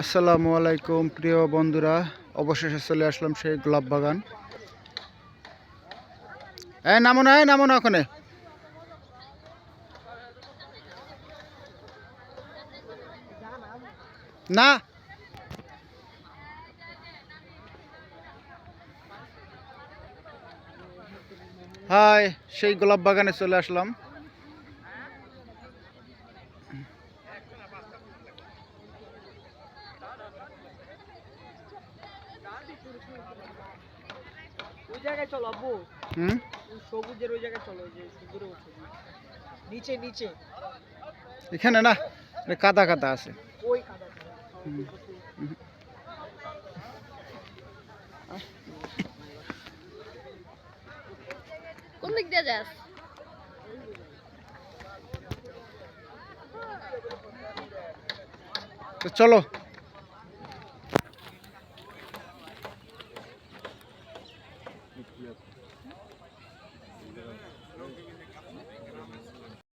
আসসালামু আলাইকুম, প্রিয় বন্ধুরা। অবশেষে চলে আসলাম সেই গোলাপ বাগান। হ্যাঁ নামো না নামো না ওখানে। না। হাই, সেই গোলাপ বাগানে চলে আসলাম। ওই জায়গায় চলো আব্বু। হুম? সবুজের ওই জায়গায় চলো যে দূরে নিচে নিচে। এখানে না এটা কাদা কাদা আছে। ওই কাদা কোন দিক দিয়ে যাস? তো Yok.